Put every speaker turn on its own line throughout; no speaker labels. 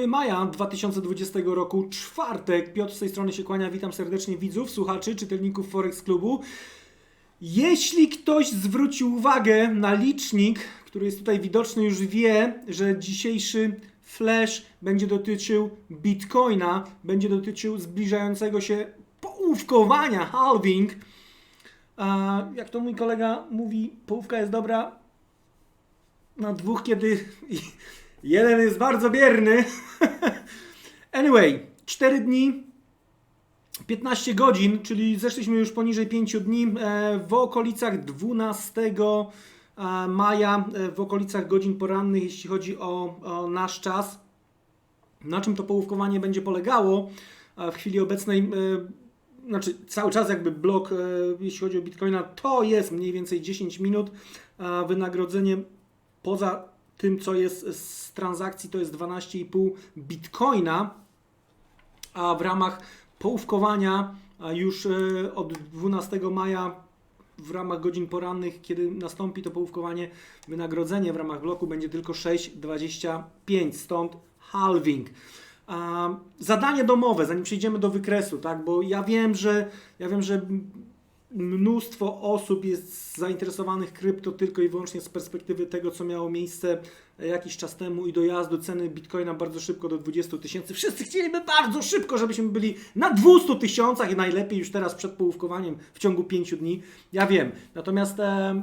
7 maja 2020 roku, czwartek. Piotr z tej strony się kłania. Witam serdecznie widzów, słuchaczy, czytelników Forex Klubu. Jeśli ktoś zwrócił uwagę na licznik, który jest tutaj widoczny, już wie, że dzisiejszy flash będzie dotyczył Bitcoina, będzie dotyczył zbliżającego się połówkowania, halving. A jak to mój kolega mówi, połówka jest dobra na dwóch, kiedy jeden jest bardzo bierny. anyway, 4 dni, 15 godzin, czyli zeszliśmy już poniżej 5 dni, e, w okolicach 12 e, maja, e, w okolicach godzin porannych, jeśli chodzi o, o nasz czas. Na czym to połówkowanie będzie polegało? W chwili obecnej, znaczy cały czas jakby blok, jeśli chodzi o Bitcoina, to jest mniej więcej 10 minut. Wynagrodzenie poza tym, co jest z transakcji, to jest 12,5 Bitcoina, a w ramach połówkowania już e, od 12 maja w ramach godzin porannych, kiedy nastąpi to połówkowanie, wynagrodzenie w ramach bloku będzie tylko 6,25, stąd halving. Zadanie domowe, zanim przejdziemy do wykresu, tak, bo ja wiem, że ja wiem, że mnóstwo osób jest zainteresowanych krypto tylko i wyłącznie z perspektywy tego, co miało miejsce jakiś czas temu i dojazdu ceny bitcoina bardzo szybko do 20 tysięcy. Wszyscy chcieliby bardzo szybko, żebyśmy byli na 200 tysiącach i najlepiej już teraz przed połówkowaniem w ciągu 5 dni. Ja wiem. Natomiast e,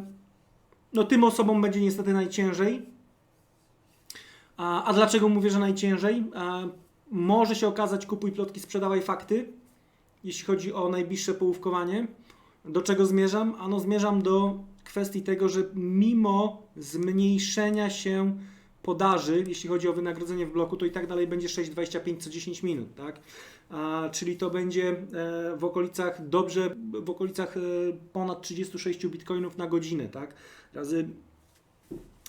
no, tym osobom będzie niestety najciężej. A, a dlaczego mówię, że najciężej? E, może się okazać kupuj plotki, sprzedawaj fakty, jeśli chodzi o najbliższe połówkowanie. Do czego zmierzam? Ano zmierzam do kwestii tego, że mimo zmniejszenia się podaży, jeśli chodzi o wynagrodzenie w bloku, to i tak dalej będzie 6,25 co 10 minut, tak? A, czyli to będzie e, w okolicach dobrze, w okolicach e, ponad 36 bitcoinów na godzinę, tak? Razy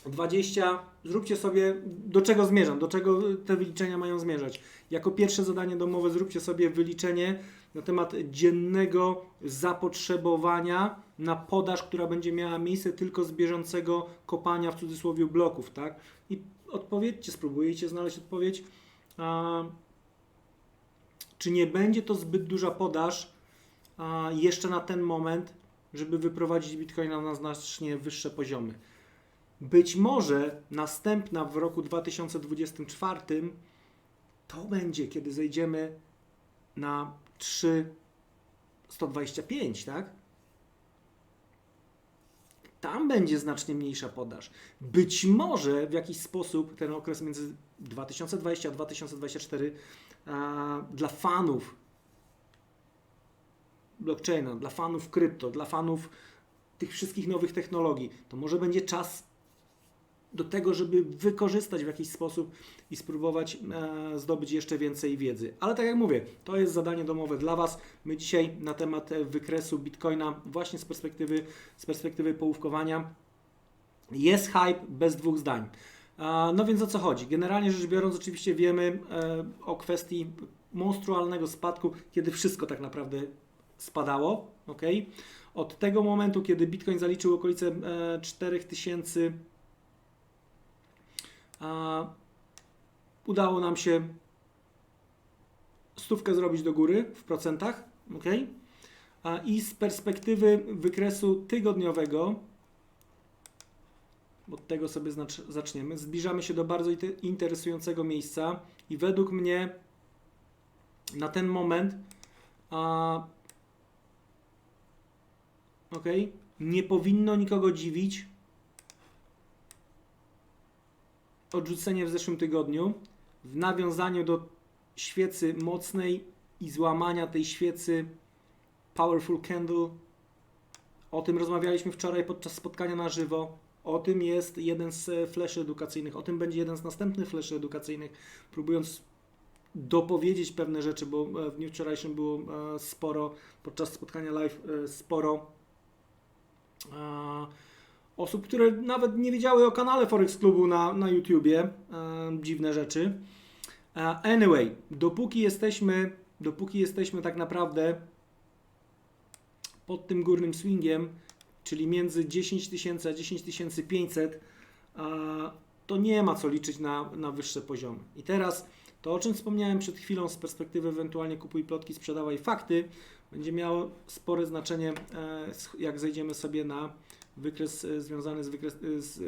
20. Zróbcie sobie, do czego zmierzam, do czego te wyliczenia mają zmierzać. Jako pierwsze zadanie domowe zróbcie sobie wyliczenie na temat dziennego zapotrzebowania na podaż, która będzie miała miejsce tylko z bieżącego kopania w cudzysłowie bloków, tak? I odpowiedzcie, spróbujcie znaleźć odpowiedź. A, czy nie będzie to zbyt duża podaż a, jeszcze na ten moment, żeby wyprowadzić Bitcoina na znacznie wyższe poziomy? Być może następna w roku 2024 to będzie, kiedy zejdziemy na 3,125, tak? Tam będzie znacznie mniejsza podaż. Być może w jakiś sposób ten okres między 2020 a 2024 a, dla fanów blockchaina, dla fanów krypto, dla fanów tych wszystkich nowych technologii, to może będzie czas do tego, żeby wykorzystać w jakiś sposób i spróbować e, zdobyć jeszcze więcej wiedzy. Ale tak jak mówię, to jest zadanie domowe dla Was. My dzisiaj na temat e, wykresu Bitcoina właśnie z perspektywy, z perspektywy połówkowania jest hype bez dwóch zdań. E, no więc o co chodzi? Generalnie rzecz biorąc, oczywiście wiemy e, o kwestii monstrualnego spadku, kiedy wszystko tak naprawdę spadało. ok? Od tego momentu, kiedy Bitcoin zaliczył okolice e, 4000 a udało nam się stówkę zrobić do góry w procentach, ok? I z perspektywy wykresu tygodniowego, od tego sobie zaczniemy, zbliżamy się do bardzo interesującego miejsca i według mnie na ten moment a, ok, nie powinno nikogo dziwić, odrzucenie w zeszłym tygodniu w nawiązaniu do świecy mocnej i złamania tej świecy Powerful Candle. O tym rozmawialiśmy wczoraj podczas spotkania na żywo. O tym jest jeden z fleszy edukacyjnych. O tym będzie jeden z następnych fleszy edukacyjnych, próbując dopowiedzieć pewne rzeczy, bo e, w dniu wczorajszym było e, sporo, podczas spotkania live e, sporo osób, które nawet nie wiedziały o kanale Forex Klubu na, na YouTubie. E, dziwne rzeczy. E, anyway, dopóki jesteśmy, dopóki jesteśmy tak naprawdę pod tym górnym swingiem, czyli między 10 tysięcy a 10 500, a to nie ma co liczyć na, na wyższe poziomy. I teraz to, o czym wspomniałem przed chwilą z perspektywy ewentualnie kupuj plotki, sprzedawaj fakty, będzie miało spore znaczenie, e, jak zejdziemy sobie na wykres e, związany z wykres, e, z,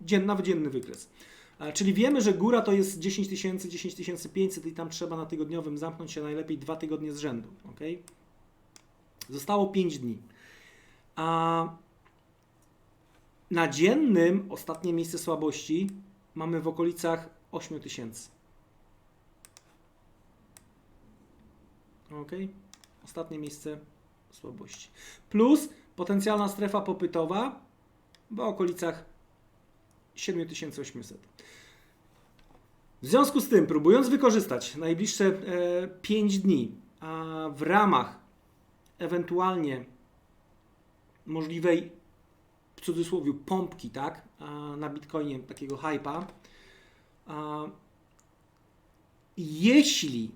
dzien, nawet dzienny wykres. Czyli wiemy, że góra to jest 10 tysięcy, 10 500 i tam trzeba na tygodniowym zamknąć się najlepiej dwa tygodnie z rzędu. ok? Zostało 5 dni. A na dziennym ostatnie miejsce słabości mamy w okolicach 8 tysięcy. Ok? Ostatnie miejsce słabości. Plus potencjalna strefa popytowa w okolicach 7800. W związku z tym, próbując wykorzystać najbliższe e, 5 dni, a w ramach ewentualnie możliwej w cudzysłowie pompki, tak, na Bitcoinie, takiego hypa, jeśli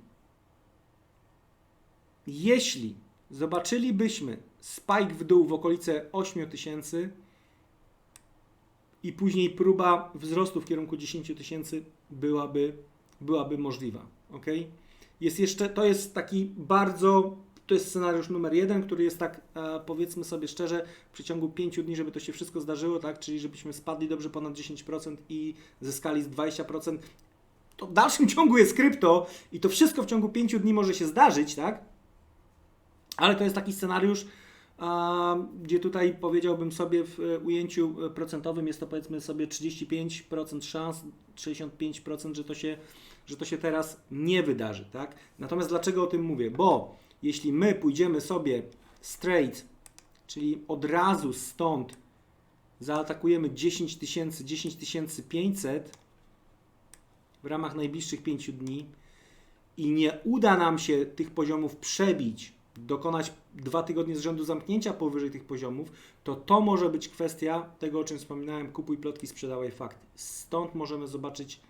jeśli zobaczylibyśmy spike w dół w okolice 8000 i później próba wzrostu w kierunku 10 tysięcy byłaby, byłaby możliwa. ok? Jest jeszcze, to jest taki bardzo, to jest scenariusz numer jeden, który jest tak, e, powiedzmy sobie szczerze, w przeciągu 5 dni, żeby to się wszystko zdarzyło, tak? Czyli żebyśmy spadli dobrze ponad 10% i zyskali z 20%. To w dalszym ciągu jest krypto i to wszystko w ciągu 5 dni może się zdarzyć, tak? Ale to jest taki scenariusz, gdzie tutaj powiedziałbym sobie w e, ujęciu e, procentowym jest to powiedzmy sobie 35% szans, 65%, że to się, że to się teraz nie wydarzy, tak? Natomiast dlaczego o tym mówię? Bo jeśli my pójdziemy sobie straight, czyli od razu stąd zaatakujemy 10 tysięcy, 10 500 w ramach najbliższych 5 dni i nie uda nam się tych poziomów przebić, dokonać dwa tygodnie z rzędu zamknięcia powyżej tych poziomów, to to może być kwestia tego, o czym wspominałem, kupuj plotki, sprzedawaj fakty. Stąd możemy zobaczyć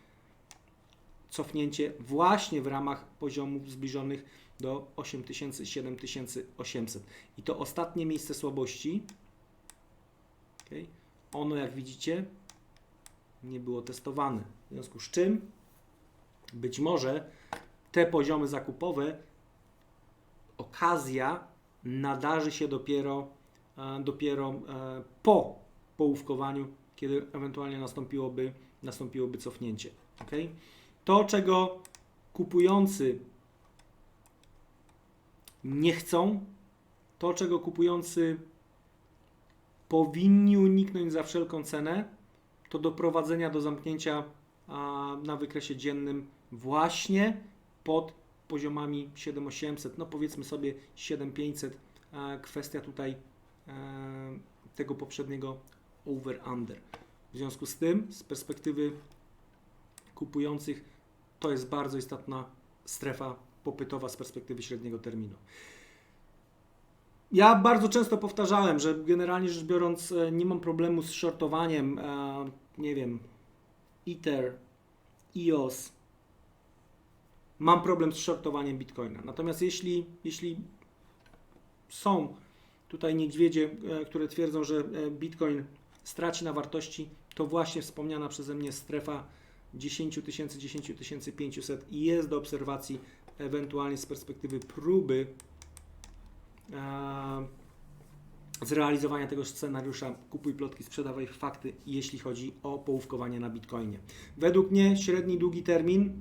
cofnięcie właśnie w ramach poziomów zbliżonych do 8000, 7800. I to ostatnie miejsce słabości, okay, ono jak widzicie nie było testowane. W związku z czym być może te poziomy zakupowe okazja nadarzy się dopiero, e, dopiero e, po połówkowaniu, kiedy ewentualnie nastąpiłoby, nastąpiłoby cofnięcie. ok? To, czego kupujący nie chcą, to, czego kupujący powinni uniknąć za wszelką cenę, to doprowadzenia do zamknięcia na wykresie dziennym właśnie pod poziomami 7800, no powiedzmy sobie 7500. e, Kwestia tutaj e, tego poprzedniego over-under. W związku z tym, z perspektywy kupujących, to jest bardzo istotna strefa popytowa z perspektywy średniego terminu. Ja bardzo często powtarzałem, że generalnie rzecz biorąc e, nie mam problemu z shortowaniem, nie wiem, Ether, EOS. Mam problem z shortowaniem Bitcoina. Natomiast jeśli, jeśli są tutaj niedźwiedzie, e, które twierdzą, że e, Bitcoin straci na wartości, to właśnie wspomniana przeze mnie strefa 10 tysięcy, 10 500 jest do obserwacji ewentualnie z perspektywy próby e, zrealizowania tego scenariusza kupuj plotki, sprzedawaj fakty, jeśli chodzi o połówkowanie na Bitcoinie. Według mnie średni, długi termin,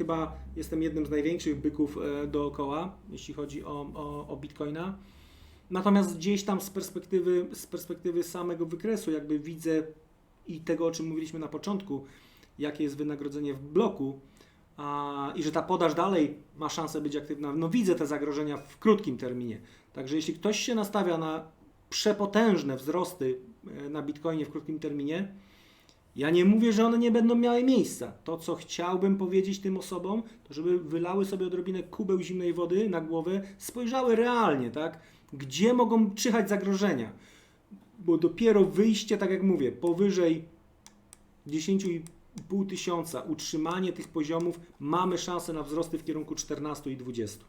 chyba jestem jednym z największych byków e, dookoła, jeśli chodzi o, o, o Bitcoina. Natomiast gdzieś tam z perspektywy, z perspektywy samego wykresu, jakby widzę i tego, o czym mówiliśmy na początku, jakie jest wynagrodzenie w bloku a, i że ta podaż dalej ma szansę być aktywna. No widzę te zagrożenia w krótkim terminie. Także jeśli ktoś się nastawia na przepotężne wzrosty e, na Bitcoinie w krótkim terminie, ja nie mówię, że one nie będą miały miejsca. To, co chciałbym powiedzieć tym osobom, to żeby wylały sobie odrobinę kubeł zimnej wody na głowę, spojrzały realnie, tak? Gdzie mogą czyhać zagrożenia? Bo dopiero wyjście, tak jak mówię, powyżej 10,5 tysiąca, utrzymanie tych poziomów, mamy szansę na wzrosty w kierunku 14 i 20.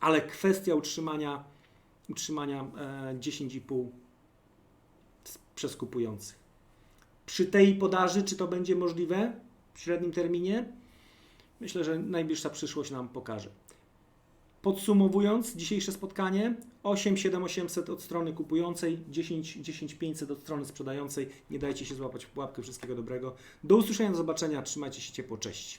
Ale kwestia utrzymania, utrzymania e, 10,5 z- przez kupujących. Przy tej podaży, czy to będzie możliwe w średnim terminie? Myślę, że najbliższa przyszłość nam pokaże. Podsumowując dzisiejsze spotkanie, 8 7 800 od strony kupującej, 10 10 500 od strony sprzedającej. Nie dajcie się złapać w pułapkę. Wszystkiego dobrego. Do usłyszenia, do zobaczenia. Trzymajcie się ciepło. Cześć.